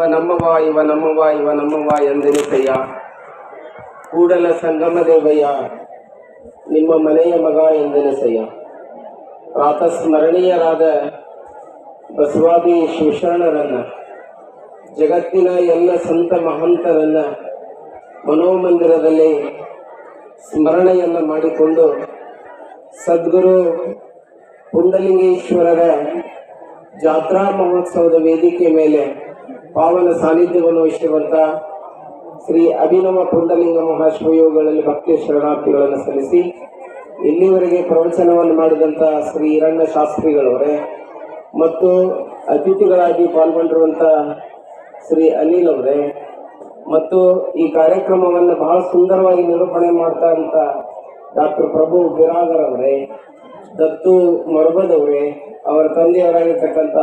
ಇವ ನಮ್ಮವ ಇವ ನಮ್ಮವ ಇವ ನಮ್ಮವ ಕೂಡಲ ಸಂಗಮ ದೇವಯ್ಯ ನಿಮ್ಮ ಮನೆಯ ಮಗ ಎಂದೆನಿಸಯ್ಯ ಪ್ರಾತಸ್ಮರಣೀಯರಾದ ಬಸವಾದಿ ಶಿವಶರಣರನ್ನ, ಜಗತ್ತಿನ ಎಲ್ಲ ಸಂತ ಮಹಂತರನ್ನ ಮನೋಮಂದಿರದಲ್ಲಿ ಸ್ಮರಣೆಯನ್ನ ಮಾಡಿಕೊಂಡು ಸದ್ಗುರು ಪುಂಡಲಿಂಗೇಶ್ವರರ ಜಾತ್ರಾ ಮಹೋತ್ಸವದ ವೇದಿಕೆ ಮೇಲೆ ಪಾವನ ಸಾನ್ನಿಧ್ಯವನ್ನು ವಹಿಸುವಂತ ಶ್ರೀ ಅಭಿನವ ಪುಂಡಲಿಂಗ ಮಹಾಶಿವಯೋಗಗಳಲ್ಲಿ ಭಕ್ತಿ ಶರಣಾರ್ಥಿಗಳನ್ನು ಸಲ್ಲಿಸಿ ಇಲ್ಲಿವರೆಗೆ ಪ್ರವಚನವನ್ನು ಮಾಡಿದಂತ ಶ್ರೀ ಹಿರಣ್ಯ ಶಾಸ್ತ್ರಿಗಳವರೇ ಮತ್ತು ಅತಿಥಿಗಳಾಗಿ ಪಾಲ್ಗೊಂಡಿರುವಂಥ ಶ್ರೀ ಅನಿಲ್ ಅವರೇ ಮತ್ತು ಈ ಕಾರ್ಯಕ್ರಮವನ್ನು ಬಹಳ ಸುಂದರವಾಗಿ ನಿರೂಪಣೆ ಮಾಡ್ತಾ ಅಂತ ಡಾಕ್ಟರ್ ಪ್ರಭು ಬಿರಾಗರ್ ಅವರೇ, ದತ್ತು ಮರ್ಬದವ್ರೆ, ಅವರ ತಂದೆಯವರಾಗಿರ್ತಕ್ಕಂಥ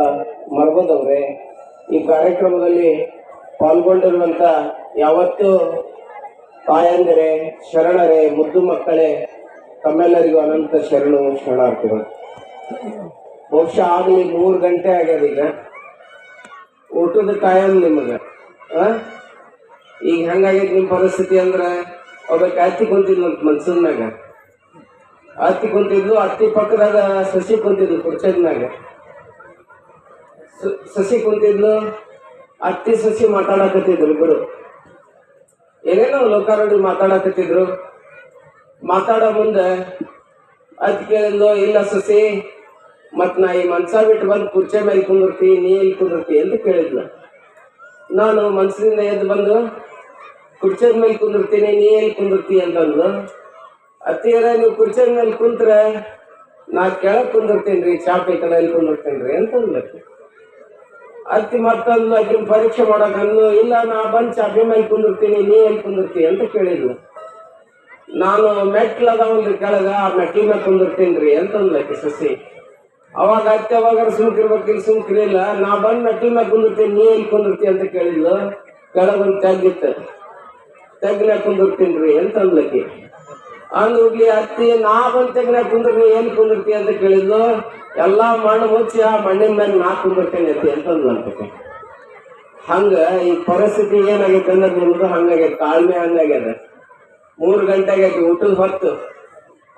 ಮರ್ಬದವ್ರೆ ಈ ಕಾರ್ಯಕ್ರಮದಲ್ಲಿ ಪಾಲ್ಗೊಂಡಿರುವಂತ ಯಾವತ್ತು ತಾಯಂದಿರೆ, ಶರಣರೇ, ಮುದ್ದು ಮಕ್ಕಳೇ, ತಮ್ಮೆಲ್ಲರಿಗೂ ಅನಂತ ಶರಣು ಶರಣಾರ್ಥಿಗಳು. ಬಹುಶಃ ಆಗಲಿ ಮೂರು ಗಂಟೆ ಆಗ್ಯದ ಈಗ. ಊಟದ ಕಾಯಂ ನಿಮಗೆ? ಈಗ ಹೆಂಗಾಗೈತಿ ನಿಮ್ಮ ಪರಿಸ್ಥಿತಿ ಅಂದ್ರೆ ಒಬ್ಬಕ್ಕೆ ಅತ್ತಿ ಕುಂತಿದ್ಲಂತ ಮನ್ಸೂನ್ಯಾಗ. ಅತ್ತಿ ಕುಂತಿದ್ಲು, ಅತ್ತಿ ಪಕ್ಕದಾಗ ಸಸಿ ಕುಂತಿದ್ಲು ಕುರ್ಚದ್ನಾಗ ಸಸಿ ಕುಂತಿದ್ಲು, ಅತ್ತಿ ಸಸಿ ಮಾತಾಡಕತ್ತಿದ್ರು ಗುರು. ಏನೇನೋ ಲೋಕಾರೋಡಿ ಮಾತಾಡಕತ್ತಿದ್ರು. ಮಾತಾಡೋ ಮುಂದೆ ಅದ್ ಕೇಳಿದ್ಲು, ಇಲ್ಲ ಸಸಿ, ಮತ್ ನಾ ಈ ಮನ್ಸ ಬಿಟ್ಟು ಬಂದು ಕುರ್ಚೆ ಮೇಲೆ ಕುಂದಿರ್ತಿ, ನೀ ಇಲ್ಲಿ ಕುಂದಿರ್ತಿ ಅಂತ ಕೇಳಿದ್ಲು. ನಾನು ಮನ್ಸಿನಿಂದ ಎದ್ದು ಬಂದು, ಕುರ್ಚೆ ಮೇಲೆ ಕುಂದಿರ್ತೀನಿ, ನೀ ಎಲ್ಲಿ ಕುಂದಿರ್ತಿ ಅಂತಂದ್ಲು. ಅತ್ತಿಯರ, ನೀವು ಕುರ್ಚೆ ಮೇಲೆ ಕುಂತ್ರೆ, ನಾ ಕೆಳಗೆ ಕುಂದಿರ್ತೀನಿ ರೀ ಚಾಪೆ ಕಡೆ ಎಲ್ಲಿ ಕುಂದಿರ್ತೀನಿ ರೀ ಅಂತಂದ್ಲು. ಅತ್ತಿ ಮತ್ತೊಂದು ಆಕಿನ ಪರೀಕ್ಷೆ ಮಾಡೋಕನ್ನು ಇಲ್ಲ, ನಾ ಬಂದು ಚಾಪೆ ಮೇಲೆ ಕುಂದಿರ್ತೀನಿ, ನೀ ಎಲ್ಲಿ ಕುಂದಿರ್ತೀನಿ ಅಂತ ಕೇಳಿದ್ಲು. ನಾನು ಮೆಟ್ಲದ ಒಂದು ಕೆಳಗ, ಆ ಮೆಟ್ಲ ಮೇಲೆ ಕುಂದಿರ್ತೀನಿ ಅಂತಂದ್ಲು ಆಕಿ ಸಸಿ. ಅವಾಗ ಅತ್ತೆ ಅವಾಗ ಸುಮ್ಕಿರ್ಬೇಕಿಲ್ಲ ಸುಮ್ಕಿರಿಲ್ಲ ನಾ ಬಂದು ಮೆಟ್ಲ ಮೇಲೆ ಕುಂದಿರ್ತೀನಿ, ನೀ ಎಲ್ಲಿ ಕುಂದಿರ್ತೀನಿ ಅಂತ ಕೇಳಿದ್ಲು. ಕೆಳಗೊಂದು ತೆಗ್ಗಿತ್ತು. ತೆಗ್ನ ಕುಂದಿರ್ತೀನಿ ಅಂತಂದ್ಲಕಿ ಅಂದ್ಲಿ ಅತ್ತಿ ನಾ ಬಂದ್ ತೆಗ್ನ ಏನ್ ಕುಂದಿರ್ತಿ ಅಂತ ಕೇಳಿದ್ಲು? ಎಲ್ಲಾ ಮಣ್ಣು ಮುಚ್ಚಿ ಆ ಮಣ್ಣಿನ ಮೇಲೆ ನಾ ಕುಂದಿರ್ತೇನೆ ಅತ್ತಿ ಅಂತಂದ್ಲಂತಕ್ಕೆ ಹಂಗ ಈ ಪರಿಸ್ಥಿತಿ ಏನಾಗೈತೆ ಅಂದ್ರೆ ನಿಮ್ದು ಹಂಗಾಗೈತೆ, ತಾಳ್ಮೆ ಹಂಗಾಗ್ಯದ. ಮೂರು ಗಂಟೆ ಆಗೈತಿ ಊಟದ ಹೊತ್ತು.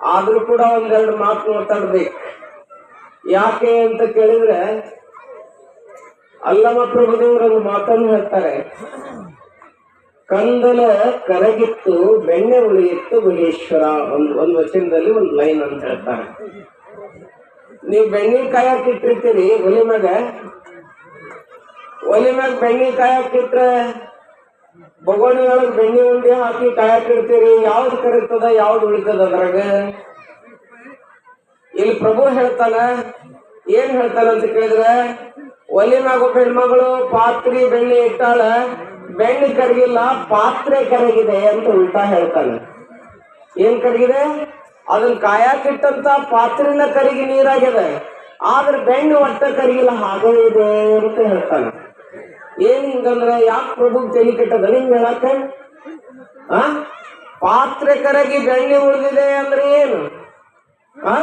ಆದ್ರೂ ಕೂಡ ಒಂದೆರಡು ಮಾತು ಮಾತಾಡ್ಬೇಕು. ಯಾಕೆ ಅಂತ ಕೇಳಿದ್ರೆ ಅಲ್ಲಮ ಪ್ರಭುದೇವರು ಮಾತನ್ನು ಹೇಳ್ತಾರೆ. ಕಂದಲ ಕರಗಿತ್ತು ಬೆಣ್ಣೆ ಉಳಿಯಿತ್ತು ಗುಹೇಶ್ವರ ಒಂದು ಒಂದು ವಚನದಲ್ಲಿ ಒಂದು ಲೈನ್ ಅಂತ ಹೇಳ್ತಾರೆ. ನೀವು ಬೆಣ್ಣೆ ಕಾಯಕ್ ಇಟ್ಟಿರ್ತೀರಿ ಒಲೆ ಮ್ಯಾಗ? ಒಲೆ ಮ್ಯಾಗ ಬೆಣ್ಣೆ ಕಾಯಕ್ ಬಗೋಣಿ ಒಳಗೆ ಬೆಣ್ಣೆ ಉಂಡೆ ಹಾಕಿ ಕಾಯಕ್ಕೆ ಇಡ್ತೀರಿ ಯಾವ್ದು ಕರೀತದ, ಯಾವ್ದು ಉಳಿತದ ಅದ್ರಾಗ? ಇಲ್ಲಿ ಪ್ರಭು ಹೇಳ್ತಾನ, ಏನ್ ಹೇಳ್ತಾನ ಅಂತ ಕೇಳಿದ್ರೆ, ಒಲೆ ಮ್ಯಾಗ ಒಬ್ಬ ಹೆಣ್ಮಗಳು ಪಾತ್ರಿ ಬೆಣ್ಣೆ ಇಟ್ಟಾಳ ಬೆಣ್ಣೆ ಕರಗಿಲ್ಲ ಪಾತ್ರೆ ಕರಗಿದೆ ಅಂತ ಉಲ್ಟಾ ಹೇಳ್ತಾನೆ ಏನ್ ಕರಗಿದೆ? ಅದನ್ನ ಕಾಯಾಕಿಟ್ಟಂತ ಪಾತ್ರೆನ ಕರಗಿ ನೀರಾಗಿದೆ. ಆದ್ರೆ ಬೆಣ್ಣೆ ಒಟ್ಟ ಕರಗಿಲ್ಲ, ಹಾಗೆ ಇದೆ ಅಂತ ಹೇಳ್ತಾನೆ ಏನ್ ಹಿಂಗಂದ್ರೆ, ಯಾಕೆ ಪ್ರಭು ತಲೆ ಕೆಟ್ಟದ? ಹಿಂಗ್ ಹೇಳಕ್ಕ? ಆ? ಪಾತ್ರೆ ಕರಗಿ ಬೆಣ್ಣೆ ಉಳಿದಿದೆ ಅಂದ್ರೆ ಏನು? ಆ?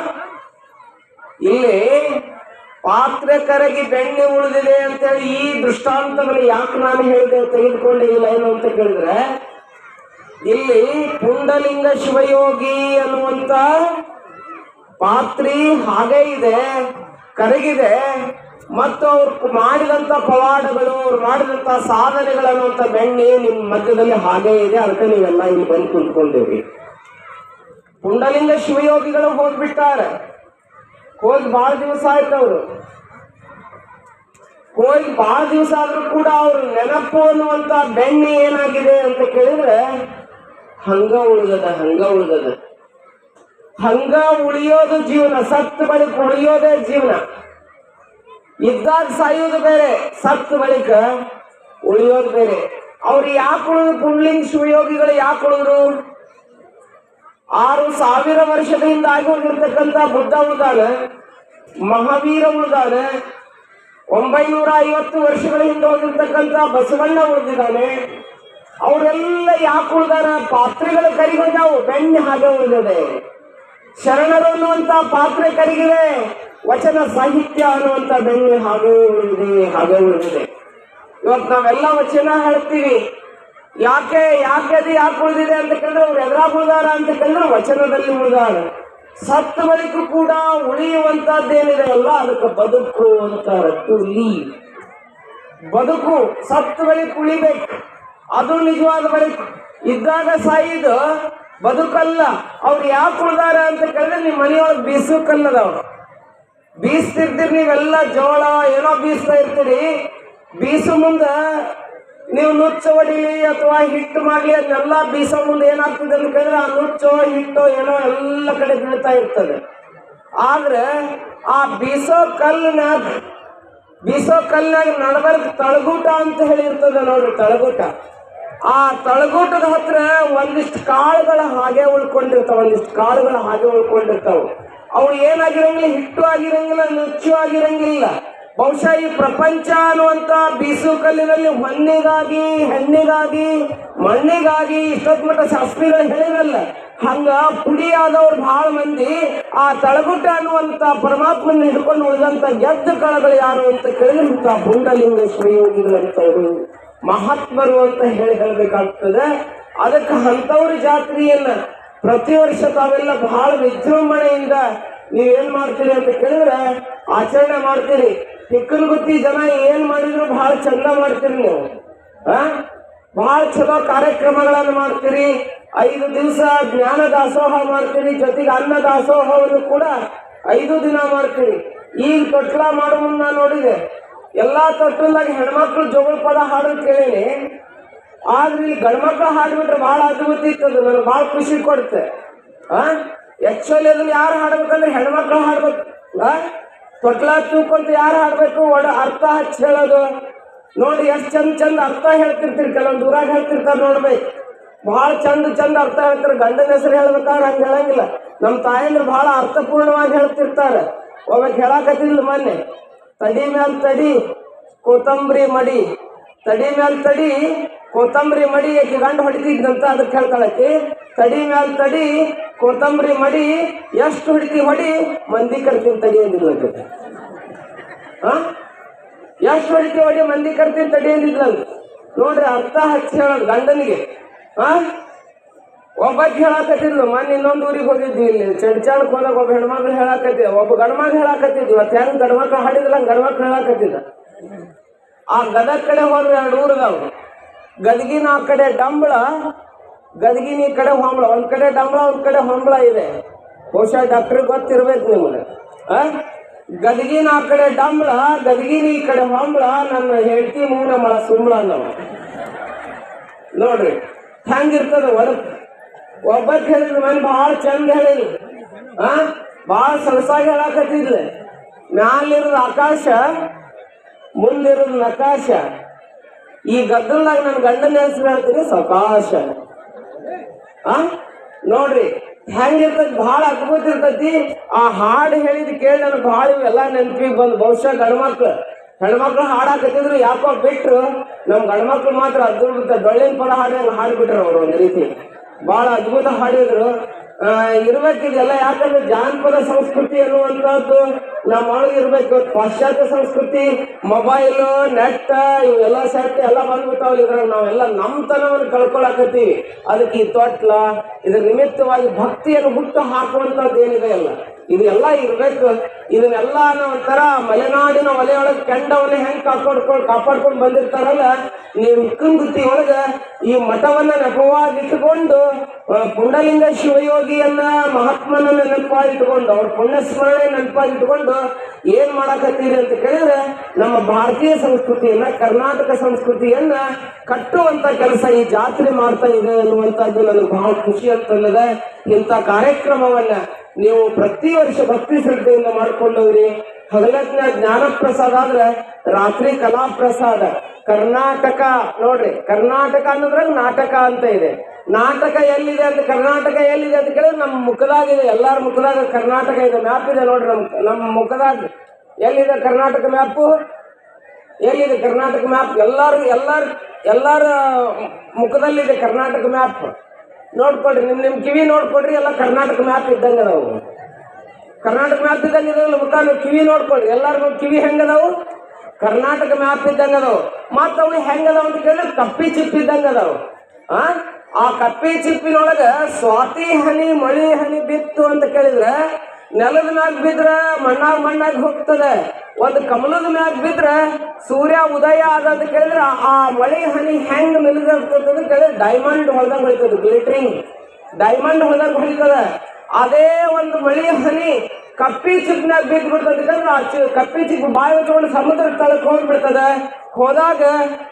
ಇಲ್ಲಿ ಪಾತ್ರೆ ಕರಗಿ ಬೆಣ್ಣೆ ಉಳಿದಿದೆ ಅಂತೇಳಿ ಈ ದೃಷ್ಟಾಂತವನ್ನು ಯಾಕೆ ನಾನು ಹೇಳಿದೆ ತೆಗೆದುಕೊಂಡೆ ಇಲ್ಲ ಏನು ಅಂತ ಕೇಳಿದ್ರೆ, ಇಲ್ಲಿ ಪುಂಡಲಿಂಗ ಶಿವಯೋಗಿ ಅನ್ನುವಂತ ಪಾತ್ರಿ ಹಾಗೆ ಇದೆ, ಕರಗಿದೆ, ಮತ್ತು ಅವ್ರು ಮಾಡಿದಂತ ಪವಾಡಗಳು, ಅವ್ರು ಮಾಡಿದಂತ ಸಾಧನೆಗಳು ಅನ್ನುವಂತ ಬೆಣ್ಣೆ ನಿಮ್ಮ ಮಧ್ಯದಲ್ಲಿ ಹಾಗೆ ಇದೆ, ಅದಕ್ಕೆ ನೀವೆಲ್ಲ ಇಲ್ಲಿ ಬಂದು ಕುಂತ್ಕೊಂಡಿರಿ. ಪುಂಡಲಿಂಗ ಶಿವಯೋಗಿಗಳು ಹೋಗ್ಬಿಟ್ಟಾರೆ. ಹೋಗಿ ಬಹಳ ದಿವಸ ಆಯ್ತು ಅವರು. ಹೋಗಿ ಬಹಳ ದಿವಸ ಆದ್ರೂ ಕೂಡ ಅವ್ರ ನೆನಪು ಅನ್ನುವಂತ ಬೆಣ್ಣೆ ಏನಾಗಿದೆ ಅಂತ ಕೇಳಿದ್ರೆ, ಹಂಗ ಉಳಿದದ ಹಂಗ ಉಳಿದದ. ಹಂಗ ಉಳಿಯೋದು ಜೀವನ ಸತ್ತು ಬಳಿಕ ಉಳಿಯೋದೇ ಜೀವನ. ಇದ್ದಾಗ ಸಾಯೋದು ಬೇರೆ ಸತ್ತು ಬಳಿಕ ಉಳಿಯೋದು ಬೇರೆ. ಅವ್ರು ಯಾಕೆ ಉಳಿದ್ರು? ಪುಂಡ್ಲಿಂಗ್ ಶಿವಯೋಗಿಗಳು ಯಾಕೆ ಉಳಿದ್ರು? ಆರು ಸಾವಿರ ವರ್ಷದಿಂದ ಆಗಿ ಹೋಗಿರ್ತಕ್ಕಂಥ ಬುದ್ಧ ಉಳಿದಾನ. ಮಹಾವೀರ ಉಳಿದಾನೆ. ಒಂಬೈನೂರ ಐವತ್ತು ವರ್ಷಗಳ ಹಿಂದೆ ಹೋಗಿರ್ತಕ್ಕಂಥ ಬಸವಣ್ಣ ಉಳಿದಿದ್ದಾನೆ. ಅವರೆಲ್ಲ ಯಾಕೆ ಉಳಿದಾರ? ಪಾತ್ರೆಗಳ ಕರಿಗೊಂಡಾವು ಬೆಣ್ಣೆ ಹಾಗೆ ಉಳಿದಿದೆ. ಶರಣರು ಅನ್ನುವಂತ ಪಾತ್ರೆ ಕರಿಗಿದೆ. ವಚನ ಸಾಹಿತ್ಯ ಅನ್ನುವಂತ ಬೆಣ್ಣೆ ಹಾಗೆ ಉಳಿದಿದೆ ಹಾಗೆ ಉಳಿದಿದೆ. ಇವತ್ತು ನಾವೆಲ್ಲ ವಚನ ಹೇಳ್ತೀವಿ. ಯಾಕೆ ಯಾಕೆ ಅದು ಯಾಕೆ ಉಳಿದಿದೆ ಅಂತ ಕೇಳಿದ್ರೆ ಅವ್ರು ಎದುರಾಗ ಉಳಿದಾರ ಅಂತ ಕೇಳಿದ್ರೆ ವಚನದಲ್ಲಿ ಉಳಿದಾರ. ಸತ್ತ ಬಳಿಕ ಕೂಡ ಉಳಿಯುವಂತದ್ದೇನಿದೆ ಅಲ್ಲ ಅದಕ್ಕೆ ಬದುಕು ಅಂತಾರೆ ಲೀವ್ ಬದುಕು ಸತ್ತ ಬಳಿಕ ಉಳಿಬೇಕು. ಅದು ನಿಜವಾದ ಬಳಿಕ ಇದ್ದಾಗ ಸಾಯಿದು ಬದುಕಲ್ಲ. ಅವ್ರು ಯಾಕೆ ಉಳಿದಾರ ಅಂತ ಕೇಳಿದ್ರೆ ನಿಮ್ಮ ಮನೆಯೊಳಗೆ ಬೀಸಕ್ಕಲ್ಲದವ್ರು ಬೀಸ್ತಿರ್ತೀರಿ ನೀವೆಲ್ಲ ಜೋಳ ಏನೋ ಬೀಸ್ತಾ ಇರ್ತೀರಿ. ಬೀಸು ಮುಂದ ನೀವು ನುಚ್ಚ ಹೊಡಿಲಿ ಅಥವಾ ಹಿಟ್ಟು ಮಾಡಲಿ ಅದನ್ನೆಲ್ಲ ಬೀಸೋ ಮುಂದೆ ಏನಾಗ್ತದೆ ಅಂತ ಕೇಳಿದ್ರೆ ಆ ನುಚ್ಚೋ, ಹಿಟ್ಟೋ, ಏನೋ ಎಲ್ಲ ಕಡೆ ಬೀಳ್ತಾ ಇರ್ತದೆ. ಆದ್ರೆ ಆ ಬೀಸೋ ಕಲ್ಲಿನ, ಬೀಸೋ ಕಲ್ನಾಗ ನಡಬರ್ಕ್ ತಳಗೂಟ ಅಂತ ಹೇಳಿರ್ತದೆ ನೋಡ್ರಿ ತಳಗೂಟ. ಆ ತಳಗೂಟದ ಹತ್ರ ಒಂದಿಷ್ಟು ಕಾಳುಗಳ ಹಾಗೆ ಉಳ್ಕೊಂಡಿರ್ತಾವ, ಒಂದಿಷ್ಟು ಕಾಳುಗಳ ಹಾಗೆ ಉಳ್ಕೊಂಡಿರ್ತಾವ. ಅವು ಏನಾಗಿರಂಗಿಲ್ಲ, ಹಿಟ್ಟು ಆಗಿರಂಗಿಲ್ಲ, ನುಚ್ಚು ಆಗಿರಂಗಿಲ್ಲ. ಬಹುಶಃ ಈ ಪ್ರಪಂಚ ಅನ್ನುವಂತ ಬೀಸು ಕಲ್ಲಿನಲ್ಲಿ ಹೊನ್ನಿಗಾಗಿ, ಹೆಣ್ಣಿಗಾಗಿ, ಮಣ್ಣಿಗಾಗಿ ಇಷ್ಟೊತ್ ಮಟ್ಟ ಶಾಸ್ತ್ರಿಗಳು ಹೇಳಿರಲ್ಲ ಹಂಗ ಪುಡಿಯಾದವ್ರು ಬಹಳ ಮಂದಿ ಆ ತಳಗುಟ್ಟ ಅನ್ನುವಂತ ಪರಮಾತ್ಮನ ಹಿಡ್ಕೊಂಡು ಉಳಿದಂತ ಗೆದ್ದ ಕಳಗಳು ಯಾರು ಅಂತ ಕೇಳಿದ್ರೆ ಬುಂಡಲಿಂಗ ಯೋಗಿಗಳಂತ ಇವರು ಮಹಾತ್ಮರು ಅಂತ ಹೇಳಿ ಹೇಳ್ಬೇಕಾಗ್ತದೆ. ಅದಕ್ಕೆ ಅಂಥವ್ರ ಜಾತ್ರೆಯನ್ನ ಪ್ರತಿ ವರ್ಷ ತಾವೆಲ್ಲ ಬಹಳ ವಿಜೃಂಭಣೆಯಿಂದ ನೀವೇನ್ ಮಾಡ್ತೀರಿ ಅಂತ ಕೇಳಿದ್ರೆ ಆಚರಣೆ ಮಾಡ್ತೀರಿ. ಗುತ್ತಿ ಜನ ಏನ್ ಮಾಡಿದ್ರು ಬಹಳ ಚಂದ ಮಾಡ್ತೀರಿ ನೀವು. ಆ? ಬಹಳ ಚಲೋ ಕಾರ್ಯಕ್ರಮಗಳನ್ನು ಮಾಡ್ತೀರಿ. ಐದು ದಿವಸ ಜ್ಞಾನ ದಾಸೋಹ ಮಾಡ್ತೀರಿ. ಜೊತೆಗೆ ಅನ್ನ ದಾಸೋಹವನ್ನು ಕೂಡ ಐದು ದಿನ ಮಾಡ್ತೀರಿ. ಈಗ ತೊಟ್ಲ ಮಾಡೋ ನಾನು ನೋಡಿದೆ. ಎಲ್ಲಾ ತೊಟ್ಟಲ್ದಾಗ ಹೆಣ್ಮಕ್ಳು ಜೋಗಳ ಪದ ಹಾಡೋದು ಕೇಳೀನಿ. ಆದ್ರೆ ಇಲ್ಲಿ ಗಂಡ್ಮಕ್ಳು ಹಾಡ್ಬಿಟ್ರೆ ಬಹಳ ಅದ್ಭುತ ಇತ್ತದು ನನಗೆ ಬಹಳ ಖುಷಿ ಕೊಡುತ್ತೆ. ಆ? ಆಕ್ಚುಲಿ ಅದನ್ನ ಯಾರು ಹಾಡ್ಬೇಕಂದ್ರೆ ಹೆಣ್ಮಕ್ಳು ಹಾಡ್ಬೇಕು. ತೊಟ್ಲ ತೂಕೊಂತ ಯಾರು ಹಾಡ್ಬೇಕು? ಒಡ ಅರ್ಥ ಹಚ್ಚಿ ಹೇಳೋದು. ನೋಡಿ ಎಷ್ಟು ಚಂದ ಚಂದ ಅರ್ಥ ಹೇಳ್ತಿರ್ತೀರಿ. ಕೆಲವೊಂದು ಊರಾಗ ಹೇಳ್ತಿರ್ತಾರೆ ನೋಡ್ಬೇಕು ಬಹಳ ಚಂದ ಚಂದ ಅರ್ಥ ಹೇಳ್ತಾರೆ. ಗಂಡನ ಹೆಸರು ಹೇಳ್ಬೇಕಾದ್ರೆ ಹಂಗೆ ಹೇಳಂಗಿಲ್ಲ. ನಮ್ಮ ತಾಯಂದ್ರೆ ಬಹಳ ಅರ್ಥಪೂರ್ಣವಾಗಿ ಹೇಳ್ತಿರ್ತಾರೆ. ಒಬ್ಬ ಹೇಳಾಕತ್ತಿಲ್ಲ ಮೊನ್ನೆ. ತಡಿ ಮ್ಯಾಲ ತಡಿ, ಕೊತ್ತಂಬರಿ ಮಡಿ. ತಡಿ ಮ್ಯಾಲ ತಡಿ, ಕೊತ್ತಂಬರಿ ಮಡಿ. ಗಂಡು ಹೊಡಿತಿದ್ದಂತ ಅದಕ್ಕೆ ಹೇಳ್ತಾಳಕಿ ತಡಿ ಮ್ಯಾಲ ತಡಿ, ಕೊತ್ತಂಬರಿ ಮಡಿ, ಎಷ್ಟು ಹಿಡ್ತಿ ಹೊಡಿ ಮಂದಿ ಕರ್ತೀನಿ ತಡಿ ಹಾ ಎಷ್ಟು ಹೊಡಿತಿ ಹೊಡಿ ಮಂದಿ ಕರ್ತೀನಿ ತಡಿ ಅಂದಿದ್ಲಂತ. ನೋಡ್ರಿ ಅರ್ಥ ಹಚ್ಚಿ ಹೇಳೋದು ಗಂಡನಿಗೆ. ಹಾ ಒಬ್ಬಕ್ಕೆ ಹೇಳಾಕತ್ತಿದ್ಲು, ಮೊನ್ನೆ ಇನ್ನೊಂದು ಊರಿಗೆ ಹೋಗಿದ್ವಿ ಇಲ್ಲಿ ಚಡ್ಚಾಣಕ್ ಹೋದಾಗ ಒಬ್ಬ ಹೆಣ್ಮಕ್ಳು ಹೇಳಾಕತ್ತಿದ್ದ ಒಬ್ಬ ಗಂಡ್ಮಗ್ ಹೇಳಾಕತ್ತಿದ್ವಿ ಮತ್ತೆ ಹೆಂಗ್ ಗಂಡ್ಮಕ್ಳು ಹಾಡಿದಿಲ್ಲ ಗಂಡ್ಮಕ್ಳು ಹೇಳಾಕತ್ತಿದ್ದ. ಆ ಗದಗ ಕಡೆ ಹೋದ್ರೆ ಎರಡು ಊರದವು ಗದಗಿನ ಆ ಕಡೆ ಡಂಬಳ ಗದಗಿನ ಈ ಕಡೆ ಹೊಂಬಳ, ಒಂದ್ ಕಡೆ ಡಂಬಳ, ಒಂದ್ ಕಡೆ ಹೊಂಬಳ ಇದೆ. ಬಹುಶಃ ಡಾಕ್ಟರ್ ಗೊತ್ತಿರ್ಬೇಕು ನಿಮ್ಗೆ. ಗದಗಿನ ಆ ಕಡೆ ಡಂಬಳ ಗದಗಿನ ಈ ಕಡೆ ಹೊಂಬಳ, ನನ್ನ ಹೆಂಡತಿ ಮೂಲ ಮಳ ಸುಂಬಳ ನಾವು ನೋಡ್ರಿ, ಹೆಂಗಿರ್ತದ ಒಳಗ್ ಒಬ್ಬಕ್ ಹೇಳಿದ್ರು ಮನ್ ಭಾಳ ಚಂದ ಹೇಳಿ ಆ? ಭಾಳ ಸಲಸಾಗಿ ಹೇಳಕತ್ತಿದ್ಲೆ. ಮ್ಯಾಲಿರೋದು ಆಕಾಶ, ಮುಂದಿರದ ನಕಾಶ. ಈ ಗದ್ದಲ್ದಾಗ ನನ್ನ ಗಂಡನ ಹೆಸರು ಹೇಳ್ತೀನಿ ಸಕಾಶ. ಆ? ನೋಡ್ರಿ ಹೆಂಗಿರ್ತೈತಿ ಭಾಳ ಅದ್ಭುತ ಇರ್ತೈತಿ. ಆ ಹಾಡು ಹೇಳಿದ್ ಕೇಳಿ ನನಗೆ ಭಾಳ ಇವೆಲ್ಲ ನೆನಪಿಗೆ ಬಂದು. ಬಹುಶಃ ಗಂಡ್ಮಕ್ಳು, ಹೆಣ್ಮಕ್ಳು ಹಾಡಾಕತ್ತಿದ್ರು, ಯಾಕೋ ಬಿಟ್ರು, ನಮ್ ಗಂಡ್ಮಕ್ಳು ಮಾತ್ರ ಅದ್ಭುತ ಡೊಳ್ಳಿನ ಪದ ಹಾಡಿ ಹಾಡ್ಬಿಟ್ರು ಅವ್ರು ಒಂದು ರೀತಿ. ಭಾಳ ಅದ್ಭುತ ಹಾಡಿದ್ರು. ಇರ್ಬೇಕಿದೆಲ್ಲ, ಯಾಕಂದ್ರೆ ಜಾನಪದ ಸಂಸ್ಕೃತಿ ಅನ್ನುವಂಥದ್ದು ನಮ್ಮೊಳಗೆ ಇರ್ಬೇಕು. ಪಾಶ್ಚಾತ್ಯ ಸಂಸ್ಕೃತಿ, ಮೊಬೈಲ್, ನೆಟ್, ಇವೆಲ್ಲ ಸೆಟ್ ಎಲ್ಲ ಬಂದ್ಬಿಟ್ಟಾವಲ್ಲ ಇದ್ರಾಗ ನಾವೆಲ್ಲ ನಮ್ಮತನವನ್ನು ಕಳ್ಕೊಳಕತ್ತೀವಿ. ಅದಕ್ಕೆ ಈ ತೊಟ್ಲ, ಇದ್ರ ನಿಮಿತ್ತವಾಗಿ ಭಕ್ತಿಯನ್ನು ಹುಟ್ಟು ಹಾಕುವಂಥದ್ದು ಏನಿದೆ ಅಲ್ಲ. ಇದೆಲ್ಲ ಇರ್ಬೇಕು. ಇದನ್ನೆಲ್ಲ ಒಂಥರ ಮಲೆನಾಡಿನ ಒಲೆಯೊಳಗೆ ಕೆಂಡವನ್ನ ಹೆಂಗ್ ಕಾಪಾಡ್ಕೊಂಡು ಕಾಪಾಡ್ಕೊಂಡು ಬಂದಿರ್ತಾರಲ್ಲ, ನೀವು ಉಕ್ಕಂಬುತ್ತಿ ಒಳಗ ಈ ಮಠವನ್ನ ನೆಪವಾಗಿಟ್ಟುಕೊಂಡು ಪುಂಡಲಿಂಗ ಶಿವಯೋಗಿಯನ್ನ ಮಹಾತ್ಮನನ್ನ ನೆನಪಾಗಿಟ್ಕೊಂಡು, ಅವ್ರ ಪುಣ್ಯ ಸ್ಮರಣೆ ನೆನಪಾಗಿಟ್ಕೊಂಡು ಏನ್ ಮಾಡಾಕತ್ತೀರಿ ಅಂತ ಕೇಳಿದ್ರೆ, ನಮ್ಮ ಭಾರತೀಯ ಸಂಸ್ಕೃತಿಯನ್ನ, ಕರ್ನಾಟಕ ಸಂಸ್ಕೃತಿಯನ್ನ ಕಟ್ಟುವಂತ ಕೆಲಸ ಈ ಜಾತ್ರೆ ಮಾಡ್ತಾ ಇದೆ ಅನ್ನುವಂಥದ್ದು ನನಗೆ ಬಹಳ ಖುಷಿ ಅಂತಲ್ಲದೆ ಇಂಥ ಕಾರ್ಯಕ್ರಮವನ್ನ ನೀವು ಪ್ರತಿ ವರ್ಷ ಭಕ್ತಿ ಶ್ರದ್ಧೆಯಿಂದ ಮಾಡ್ಕೊಂಡವ್ರಿ. ಹಗಲತ್ನ ಜ್ಞಾನ ಪ್ರಸಾದ ಆದ್ರೆ ರಾತ್ರಿ ಕಲಾ ಪ್ರಸಾದ ಕರ್ನಾಟಕ, ನೋಡ್ರಿ, ಕರ್ನಾಟಕ ಅನ್ನೋದ್ರಾಗ ನಾಟಕ ಅಂತ ಇದೆ. ನಾಟಕ ಎಲ್ಲಿದೆ ಅಂತ, ಕರ್ನಾಟಕ ಎಲ್ಲಿದೆ ಅಂತ ಕೇಳಿದ್ರೆ ನಮ್ಮ ಮುಖದಾಗಿದೆ, ಎಲ್ಲಾರ ಮುಖದಾಗ ಕರ್ನಾಟಕ ಇದೆ, ಮ್ಯಾಪ್ ಇದೆ ನೋಡ್ರಿ ನಮ್ ನಮ್ಮ ಮುಖದಾಗ. ಎಲ್ಲಿದೆ ಕರ್ನಾಟಕ ಮ್ಯಾಪು? ಎಲ್ಲಿದೆ ಕರ್ನಾಟಕ ಮ್ಯಾಪ್? ಎಲ್ಲಾರು, ಎಲ್ಲಾರ ಎಲ್ಲಾರ ಮುಖದಲ್ಲಿದೆ ಕರ್ನಾಟಕ ಮ್ಯಾಪ್. ನೋಡ್ಕೊಡ್ರಿ ನಿಮ್ ನಿಮ್ ಕಿವಿ ನೋಡ್ಕೊಡ್ರಿ ಎಲ್ಲ ಕರ್ನಾಟಕ ಮ್ಯಾಪ್ ಇದ್ದಂಗೆ ಅದಾವು. ಕರ್ನಾಟಕ ಮ್ಯಾಪ್ ಇದ್ದಂಗೆ ನೀವು ಕಿವಿ ನೋಡ್ಕೊಳ್ರಿ, ಎಲ್ಲಾರ್ಗು ಕಿವಿ ಹೆಂಗದಾವು ಕರ್ನಾಟಕ ಮ್ಯಾಪ್ ಇದ್ದಂಗ ಅದಾವು. ಮತ್ತ ಅವು ಹೆಂಗದಾವ ಅಂತ ಕೇಳಿದ್ರೆ ಕಪ್ಪಿ ಚಿಪ್ ಇದ್ದಂಗ ಅದಾವು. ಆ? ಆ ಕಪ್ಪಿ ಚಿಪ್ಪಿನೊಳಗ ಸ್ವಾತಿ ಹನಿ, ಮಳಿ ಹನಿ ಬಿತ್ತು ಅಂತ ಕೇಳಿದ್ರೆ ನೆಲದ ಮ್ಯಾಗ ಬಿದ್ರ ಮಣ್ಣಾಗ ಮಣ್ಣಾಗ ಹೋಗ್ತದೆ. ಒಂದು ಕಮಲದ ಮ್ಯಾಗ ಬಿದ್ರ ಸೂರ್ಯ ಉದಯ ಆದ ಅಂತ ಕೇಳಿದ್ರೆ ಆ ಮಳೆ ಹನಿ ಹೆಂಗ್ ಮಿಲ್ದಿರ್ತದೆ ಕೇಳಿದ್ರೆ ಡೈಮಂಡ್ ಹೊಲ್ದಂಗ್ ಹೊಳಿತದೆ ಗ್ಲಿಟ್ರಿಂಗ್ ಡೈಮಂಡ್ ಹೊಲ್ದಂಗ್ ಹೊಳಿತದೆ ಅದೇ ಒಂದು ಮಳಿ ಹನಿ ಕಪ್ಪಿ ಚಿಪ್ನಾಗ ಬಿದ್ದು ಬಿಡ್ತದೆ ಕಪ್ಪಿ ಚಿಪ್ ಬಾಯಿ ಹಚ್ಕೊಂಡು ಸಮುದ್ರ ತಳಕ್ ಹೋಗ್ಬಿಡ್ತದೆ. ಹೋದಾಗ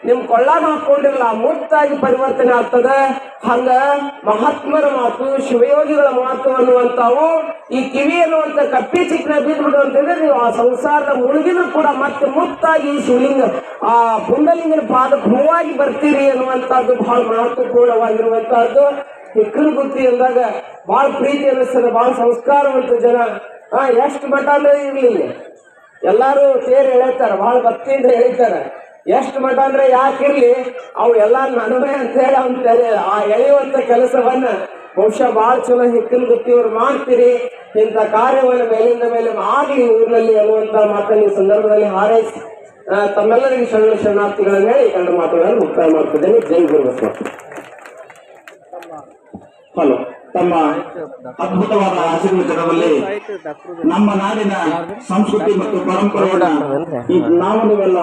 ನಿಮ್ ಕೊಳ್ಳಾಗ ಹಾಕೊಂಡಿರಲ್ಲ ಮುತ್ತಾಗಿ ಪರಿವರ್ತನೆ ಆಗ್ತದೆ. ಹಂಗ ಮಹಾತ್ಮರ ಮಾತು, ಶಿವಯೋಗಿಗಳ ಮಾತು ಅನ್ನುವಂತಾವು ಈ ಕಿವಿ ಅನ್ನುವಂತ ಕಪ್ಪಿ ಚಿಪ್ನ ಬಿದ್ದುಬಿಡು ಅಂತಂದ್ರೆ ನೀವು ಆ ಸಂಸಾರದ ಮುಳುಗಿದ್ರು ಕೂಡ ಮತ್ತೆ ಮುತ್ತಾಗಿ ಶಿವಲಿಂಗ, ಆ ಪುಂಡಲಿಂಗನ ಪಾದ ಹೂವಾಗಿ ಬರ್ತೀರಿ ಅನ್ನುವಂಥದ್ದು ಬಹಳ ಮಹತ್ವಪೂರ್ಣವಾಗಿರುವಂತಹದ್ದು ಹಿಕ್ಕಲು ಬುದ್ಧಿ ಅಂದಾಗ ಬಹಳ ಪ್ರೀತಿ ಅನ್ನಿಸ್ತದೆ, ಬಹಳ ಸಂಸ್ಕಾರವಂತ ಜನ. ಹಾ, ಎಷ್ಟು ಮಠ ಅಂದ್ರೆ ಇರ್ಲಿ ಎಲ್ಲಾರು ಸೇರಿ ಹೇಳ್ತಾರ ಬಹಳ ಭಕ್ತಿಯಿಂದ ಹೇಳ್ತಾರೆ. ಎಷ್ಟು ಮಠ ಅಂದ್ರೆ ಯಾಕಿರ್ಲಿ ಅವು ಎಲ್ಲ ನಡುವೆ ಅಂತ ಹೇಳಿ ಅವ್ನ ತೆರೆ, ಆ ಎಳೆಯುವಂತ ಕೆಲಸವನ್ನ ಬಹುಶಃ ಬಹಳ ಚಲೋ ಹಿಕ್ಕಲು ಗುತ್ತಿಯವ್ರು ಮಾಡ್ತೀರಿ. ಇಂಥ ಕಾರ್ಯವನ್ನು ಮೇಲಿಂದ ಮೇಲೆ ಆಗಲಿ ಊರಿನಲ್ಲಿ ಅನ್ನುವಂತ ಮಾತನ್ನ ಈ ಸಂದರ್ಭದಲ್ಲಿ ಹಾರೈಸಿ. ತಮ್ಮೆಲ್ಲರಿಗೆ ಶರಣ ಶರಣಾರ್ಥಿಗಳನ್ನ ಹೇಳಿ ಕಂಡು ಮಾತುಗಳನ್ನು ಮುಕ್ತಾಯ ಮಾಡ್ತಿದ್ದೇನೆ. ಜೈ ಗುರು ಹಲೋ. ತಮ್ಮ ಅದ್ಭುತವಾದ ಆಶೀರ್ವಚನದಲ್ಲಿ ನಮ್ಮ ನಾಡಿನ ಸಂಸ್ಕೃತಿ ಮತ್ತು ಪರಂಪರೆಯನ್ನು ಈ ನಾವು ನೀವೆಲ್ಲ